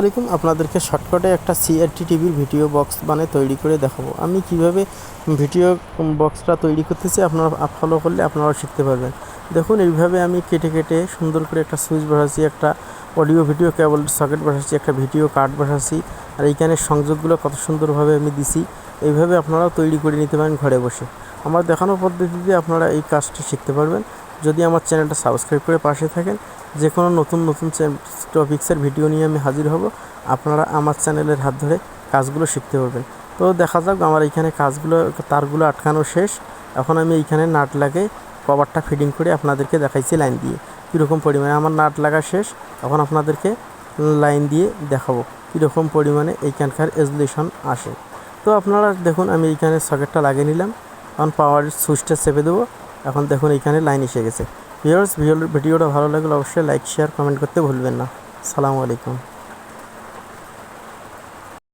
আলাইকুম আপনাদেরকে শর্টকাটে একটা সিআরটি টিভির ভিডিও বক্স বানিয়ে তৈরি করে দেখাবো। আমি কীভাবে ভিডিও বক্সটা তৈরি করতেছি আপনারা ফলো করলে আপনারাও শিখতে পারবেন। দেখুন, এইভাবে আমি কেটে কেটে সুন্দর করে একটা সুইচ বসাচ্ছি, একটা অডিও ভিডিও কেবল সকেট বসাচ্ছি, একটা ভিডিও কার্ড বসাচ্ছি, আর এইখানে সংযোগগুলো কত সুন্দরভাবে আমি দিছি, এইভাবে আপনারাও তৈরি করে নিতে পারেন ঘরে বসে। আমার দেখানো পদ্ধতিতে আপনারা এই কাজটা শিখতে পারবেন। যদি আমার চ্যানেলটা সাবস্ক্রাইব করে পাশে থাকেন যে কোনো নতুন নতুন টপিক্সের ভিডিও নিয়ে আমি হাজির হব। আপনারা আমার চ্যানেলের হাত ধরে কাজগুলো শিখতে পারবেন। তো দেখা যাক আমার এইখানে কাজগুলো, তারগুলো আটকানো শেষ। এখন আমি এইখানে নাট লাগে কভারটা ফিটিং করে আপনাদেরকে দেখাইছি লাইন দিয়ে। কীরকম পরিমাণে আমার নাট লাগা শেষ, এখন আপনাদেরকে লাইন দিয়ে দেখাবো কীরকম পরিমাণে এইখানকার এজুলেশন আসে। তো আপনারা দেখুন, আমি এইখানে সকেটটা লাগিয়ে নিলাম। এখন পাওয়ার সুইচটা চেপে দেবো। এখন দেখুন এইখানে লাইন এসে গেছে। ভিউয়ার্স ভিডিওটা ভালো লাগলে অবশ্যই লাইক শেয়ার কমেন্ট করতে ভুলবেন না। সালামু আলাইকুম।